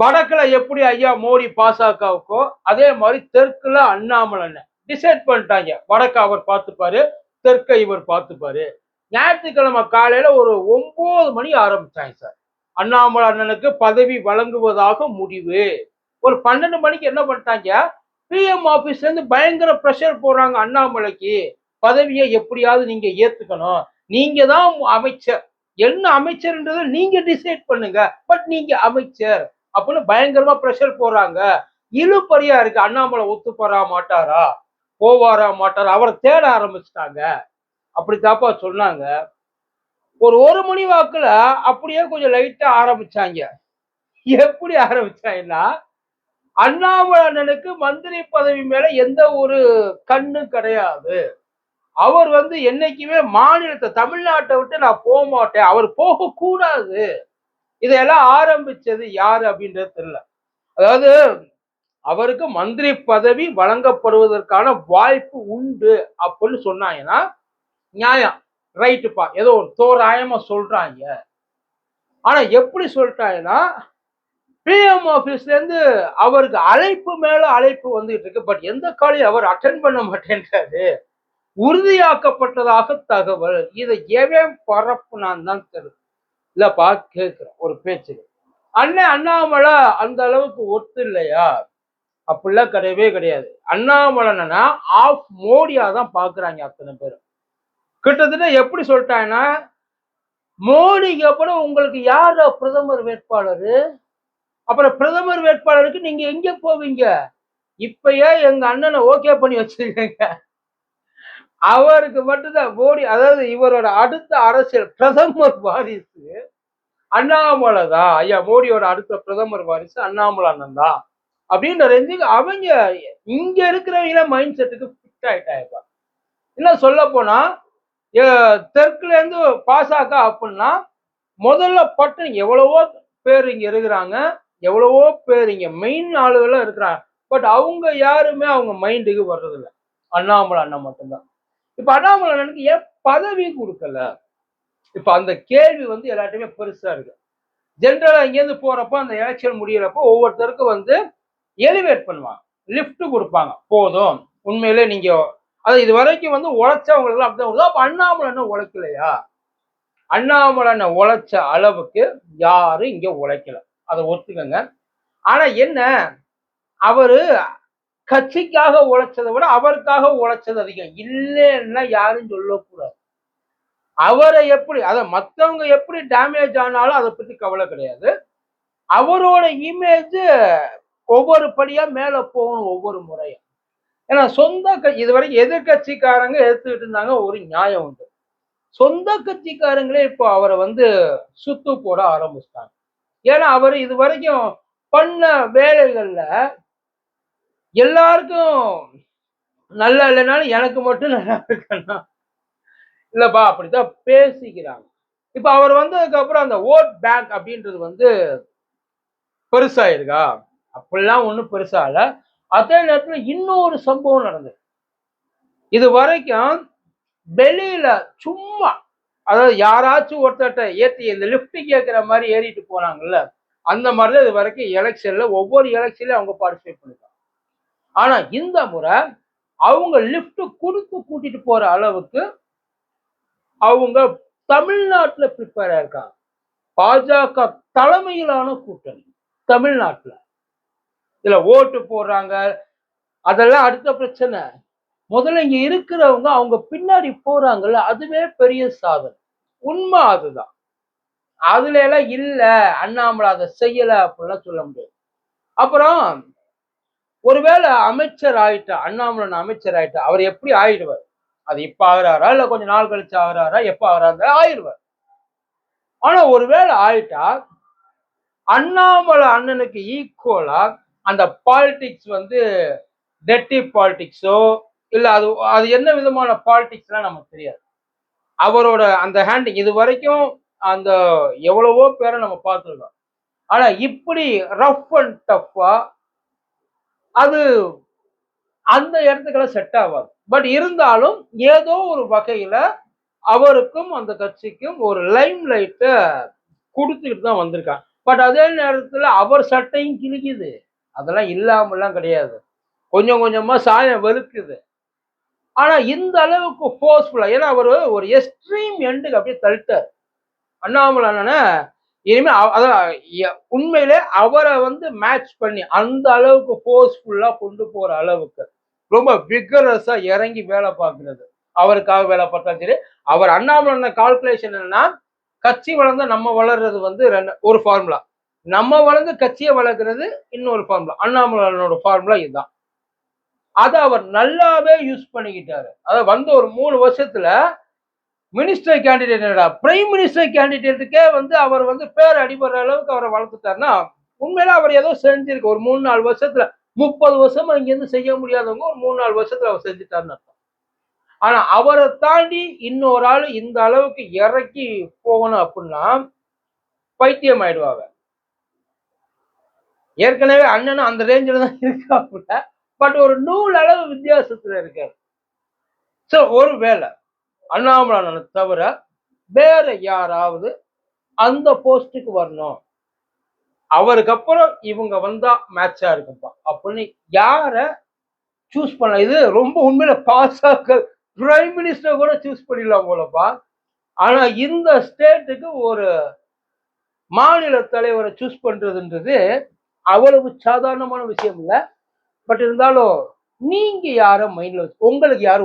வடக்குல எப்படி ஐயா மோடி பாசகவுக்கோ அதே மாதிரி தெற்குல அண்ணாமலை டிசைட் பண்ணிட்டாங்க. வடக்கு அவர் பார்த்துப்பாரு தெற்கை இவர் பார்த்துப்பாரு. ஞாயிற்றுக்கிழமை காலையில ஒரு ஒன்பது மணி ஆரம்பிச்சாங்க சார். அண்ணாமலை அண்ணனுக்கு பதவி வழங்குவதாக முடிவு. ஒரு பன்னெண்டு மணிக்கு என்ன பண்ணிட்டாங்க? பிஎம் ஆபீஸ்ல இருந்து பயங்கர ப்ரெஷர் போடுறாங்க அண்ணாமலைக்கு. பதவியை எப்படியாவது நீங்க ஏத்துக்கணும். நீங்க தான் அமைச்சர். என்ன அமைச்சர்ன்றதை நீங்க டிசைட் பண்ணுங்க. பட் நீங்க அமைச்சர். அப்படின்னு பயங்கரமா ப்ரெஷர் போடுறாங்க. இழுப்பறியா இருக்கு. அண்ணாமலை ஒத்து போறா மாட்டாரா? போவாரா மாட்டாரா? அவரை தேட ஆரம்பிச்சிட்டாங்க. அப்படி தாப்பா சொன்னாங்க. ஒரு ஒரு மணி வாக்குல அப்படியே கொஞ்சம் லைட்டா ஆரம்பிச்சாங்க. எப்படி ஆரம்பிச்சாங்கன்னா அண்ணாமலை அண்ணனுக்கு மந்திரி பதவி மேல எந்த ஒரு கண்ணு கிடையாது. அவர் வந்து என்னைக்குமே மாநிலத்தை தமிழ்நாட்டை விட்டு நான் போக மாட்டேன். அவர் போக கூடாது இதையெல்லாம் ஆரம்பிச்சது யாரு அப்படின்றது தெரியல. அதாவது அவருக்கு மந்திரி பதவி வழங்கப்படுவதற்கான வாய்ப்பு உண்டு அப்படின்னு சொன்னாங்கன்னா நியாயம். ரைட்டுப்பா. ஏதோ ஒரு தோராயமா சொல்றாங்க. ஆனா எப்படி சொல்லிட்டாங்கன்னா பிஎம் ஆபீஸ்ல இருந்து அவருக்கு அழைப்பு மேல அழைப்பு வந்துகிட்டு இருக்கு. பட் எந்த காலையும் அவர் அட்டன் பண்ண மாட்டேன்றாரு. உறுதியாக்கப்பட்டதாக தகவல். இதை எவன் பரப்புனான் தான் தெரியும். இல்லப்பா கேட்குறோம் ஒரு பேச்சு அண்ணன் அண்ணாமலை அந்த அளவுக்கு ஒத்து இல்லையா? அப்படிலாம் கிடையவே கிடையாது. அண்ணாமலைன்னா ஆஃப் மோடியா தான் பாக்குறாங்க அத்தனை பேரும். கிட்டத்தட்ட எப்படி சொல்லிட்டாங்கன்னா மோடிக்கு அப்புறம் உங்களுக்கு யார் பிரதமர் வேட்பாளர்? அப்புறம் பிரதமர் வேட்பாளருக்கு நீங்க எங்க போவீங்க? இப்பயே எங்க அண்ணனை ஓகே பண்ணி வச்சிருக்கீங்க. அவருக்கு மட்டும்தான் மோடி அதாவது இவரோட அடுத்த அரசியல் பிரதமர் வாரிசு அண்ணாமலை தான் ஐயா மோடியோட அடுத்த பிரதமர் வாரிசு அண்ணாமலை அண்ணன் தான் அப்படின்ற ரேஞ்சுக்கு அவங்க இங்க இருக்கிறவங்க மைண்ட் செட்டுக்கு ஃபிட் ஆயிட்டாங்க. இன்னும் சொல்ல போனா தெற்குல இருந்து பாசாக்க அப்படின்னா முதல்ல பட்டு எவ்வளவோ பேர் இங்க இருக்கிறாங்க. எவ்வளவோ பேர் இங்க மெயின் ஆளுகளும் இருக்கிறாங்க. பட் அவங்க யாருமே அவங்க மைண்டுக்கு வர்றதில்ல. அண்ணாமலை அண்ணன் மட்டும்தான். இப்ப அண்ணாமலைக்கு ஏன் பதவி கொடுக்கல? இப்ப அந்த கேள்வி வந்து எல்லாத்தையுமே பெருசா இருக்கு. ஜென்ரலா இங்கேருந்து போறப்போ அந்த எலெக்ஷன் முடியிறப்போ ஒவ்வொருத்தருக்கும் வந்து எலிவேட் பண்ணுவாங்க. லிஃப்ட் கொடுப்பாங்க. போதும். உண்மையிலே நீங்க அது இது வரைக்கும் வந்து உழைச்சவங்களுக்கு அப்படிதான் வருது அப்ப அண்ணாமலை உழைக்கலையா? அண்ணாமலை உழைச்ச அளவுக்கு யாரும் இங்க உழைக்கல. அதை ஒத்துக்கங்க. ஆனா என்ன? அவரு கட்சிக்காக உழைச்சதை விட அவருக்காக உழைச்சது அதிகம். இல்லைன்னா யாரும் சொல்லக்கூடாது. அவரை எப்படி அத மத்தவங்க எப்படி டேமேஜ் ஆனாலும் அதை பத்தி கவலை கிடையாது. அவரோட இமேஜ் ஒவ்வொரு படியா மேல போகணும் ஒவ்வொரு முறையும் ஏன்னா சொந்த க- இது வரைக்கும் எதிர்கட்சிக்காரங்க எடுத்துக்கிட்டு இருந்தாங்க ஒரு நியாயம் உண்டு. சொந்த கட்சிக்காரங்களே இப்போ அவரை வந்து சுத்து போட ஆரம்பிச்சிட்டாங்க. ஏன்னா அவர் இது வரைக்கும் பண்ண வேலைகள்ல எல்லாருக்கும் நல்லா இல்லைனாலும் எனக்கு மட்டும் நல்லா இருக்கணும். இல்லைப்பா அப்படித்தான் பேசிக்கிறாங்க. இப்போ அவர் வந்ததுக்கப்புறம் அந்த ஓட் பேங்க் அப்படின்றது வந்து பெருசாயிருக்கா? அப்படிலாம் ஒன்றும் பெருசா இல்லை. அதே நேரத்தில் இன்னொரு சம்பவம் நடந்தது. இது வரைக்கும் வெளியில சும்மா அதாவது யாராச்சும் ஒருத்தர்கிட்ட ஏற்றி இந்த லிஃப்ட் கேட்குற மாதிரி ஏறிட்டு போனாங்கல்ல அந்த மாதிரி தான் இது வரைக்கும் எலெக்ஷன்ல ஒவ்வொரு எலெக்ஷன்லயும் அவங்க பார்ட்டிசிபேட் பண்ணிருக்காங்க. ஆனா இந்த முறை அவங்க லிஃப்ட் கொடுத்து கூட்டிட்டு போற அளவுக்கு அவங்க தமிழ்நாட்டுல ப்ரிப்பேர் ஆயிருக்காங்க பாஜக தலைமையிலான கூட்டணி தமிழ்நாட்டுல. இதுல ஓட்டு போடுறாங்க. அதெல்லாம் அடுத்த பிரச்சனை. முதல்ல இங்க இருக்கிறவங்க அவங்க பின்னாடி போறாங்கல்ல அதுவே பெரிய சாதனை. உண்மை அதுதான். அதுல எல்லாம் இல்ல அண்ணாமலை அதை செய்யல அப்படிலாம் சொல்ல முடியாது. அப்புறம் ஒருவேளை அமைச்சர் ஆயிட்டா அண்ணாமலை அமைச்சர் ஆயிட்டா அவர் எப்படி ஆயிடுவார்? அது இப்ப ஆகுறாரா? இல்ல கொஞ்சம் நாள் கழிச்சு ஆகுறாரா? எப்ப ஆகிறாரு? ஆயிடுவார். ஆனா ஒருவேளை ஆயிட்டா அண்ணாமலை அண்ணனுக்கு ஈக்குவலா அந்த பாலிடிக்ஸ் வந்து டெட்டி பாலிடிக்ஸோ இல்ல அது அது என்ன விதமான பாலிடிக்ஸ்லாம் நமக்கு தெரியாது. அவரோட அந்த ஹேண்டிங் இது வரைக்கும் அந்த எவ்வளவோ பேரை நம்ம பார்த்துருக்கோம் ஆனா இப்படி ரஃப் அண்ட் டஃப்பா அது அந்த இடத்துக்கெல்லாம் செட் ஆகாது பட் இருந்தாலும் ஏதோ ஒரு வகையில அவருக்கும் அந்த கட்சிக்கும் ஒரு லைம் லைட்டை கொடுத்துக்கிட்டு தான் வந்திருக்காங்க. பட் அதே நேரத்தில் அவர் சட்டையும் கிழிக்குது. அதெல்லாம் இல்லாமலாம் கிடையாது. கொஞ்சம் கொஞ்சமாக சாயம் வெளுக்குது. ஆனால் இந்த அளவுக்கு ஃபோர்ஸ்ஃபுல்லாக ஏன்னா அவர் ஒரு எக்ஸ்ட்ரீம் எண்டுக்கு அப்படியே தள்ளிட்டார். அண்ணாமலை அண்ணனை இனிமே அதான் உண்மையிலே அவரை வந்து மேட்ச் பண்ணி அந்த அளவுக்கு ஃபோர்ஸ்ஃபுல்லா கொண்டு போற அளவுக்கு ரொம்ப விகரஸா இறங்கி வேலை பார்க்கறது. அவருக்காக வேலை பார்த்தாலும் சரி அவர் அண்ணாமலை கால்குலேஷன் என்னன்னா கட்சி வளர்ந்தா நம்ம வளர்றது வந்து ரெண்டு ஒரு ஃபார்முலா நம்ம வளர்ந்து கட்சியை வளர்க்கறது இன்னொரு ஃபார்முலா அண்ணாமலையோட ஃபார்முலா இதுதான். அதை அவர் நல்லாவே யூஸ் பண்ணிக்கிட்டாரு. அதாவது வந்து ஒரு மூணு வருஷத்துல மினிஸ்டர் கேண்டிடேட் பிரைம் மினிஸ்டர் கேண்டிடேட்டுக்கே வந்து அவர் வந்து பேர் அடிபடுற அளவுக்கு அவரை வளர்த்துட்டாருன்னா உண்மையில அவர் ஏதோ செஞ்சிருக்கு. ஒரு மூணு நாலு வருஷத்துல முப்பது வருஷமா இங்கேருந்து செய்ய முடியாதவங்க ஒரு மூணு நாலு வருஷத்துல அவர் செஞ்சுட்டாருன்னு அர்த்தம். ஆனா அவரை தாண்டி இன்னொரு ஆள் இந்த அளவுக்கு இறக்கி போகணும் அப்படின்னா பைத்தியம் ஆயிடுவாங்க. ஏற்கனவே அண்ணனும் அந்த ரேஞ்சில் தான் இருக்காப்புல. பட் ஒரு நூல் அளவு வித்தியாசத்துல இருக்காரு. ஸோ ஒரு வேலை அண்ணாமலை தவிர வேற யாராவது அந்த போஸ்டுக்கு வரணும். அவருக்கு அப்புறம் இவங்க வந்தா மேட்சா இருக்கும்பா. அப்படின்னு யார சூஸ் பண்ண இது ரொம்ப உண்மையில பாசாக்கள் பிரைம் மினிஸ்டர் கூட சூஸ் பண்ணிடலாம் போலப்பா. ஆனா இந்த ஸ்டேட்டுக்கு ஒரு மாநில தலைவரை சூஸ் பண்றதுன்றது அவ்வளவு சாதாரணமான விஷயம் இல்லை. பட் இருந்தாலும் நீங்க யார மைண்ட்ல வச்சு உங்களுக்கு யாரும்